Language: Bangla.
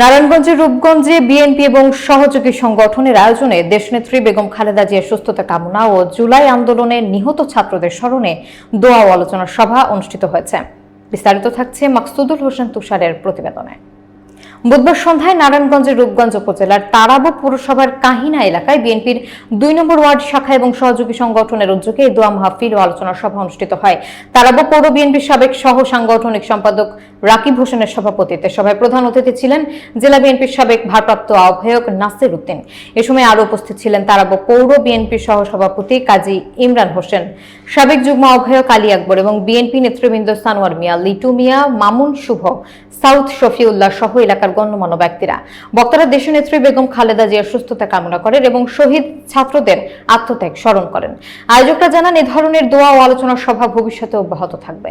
নারায়ণগঞ্জের রূপগঞ্জে বিএনপি এবং সহযোগী সংগঠনের আয়োজনে দেশনেত্রী বেগম খালেদা জিয়ার সুস্থতা কামনা ও জুলাই আন্দোলনে নিহত ছাত্রদের স্মরণে দোয়া ও আলোচনা সভা অনুষ্ঠিত হয়েছে। বিস্তারিত থাকছে মাকসুদুল হোসেন তুষারের প্রতিবেদনে। বুধবার সন্ধ্যায় নারায়ণগঞ্জের রূপগঞ্জ উপজেলার তারাবো পৌরসভার কাহিনা এলাকায় বিএনপির দুই নম্বর ওয়ার্ড শাখা এবং সহযোগী সংগঠনের উদ্যোগে দোয়া মাহফিল ও আলোচনা সভা অনুষ্ঠিত হয়। তারাবো পৌর বিএনপির সাবেক সহ সাংগঠনিক সম্পাদক রাকিব হোসেনের সভাপতিত্বে সভায় প্রধান অতিথি ছিলেন জেলা বিএনপির সাবেক ভারপ্রাপ্ত আহ্বায়ক নাসির উদ্দিন। এ সময় আরও উপস্থিত ছিলেন তারাবো পৌর বিএনপির সহ সভাপতি কাজী ইমরান হোসেন, সাবেক যুগ্ম আহ্বায়ক আলী আকবর এবং বিএনপি নেতৃবৃন্দ সানোয়ার মিয়া, লিটু মিয়া, মামুন শুভ, সাউথ শফিউল্লাহ সহ এলাকার গণ্যমান্য ব্যক্তিরা। বক্তারা দেশনেত্রী বেগম খালেদা জিয়ার সুস্থতা কামনা করেন এবং শহীদ ছাত্রদের আত্মত্যাগ স্মরণ করেন। আয়োজকরা জানান, এ ধরনের দোয়া ও আলোচনা সভা ভবিষ্যতে অব্যাহত থাকবে।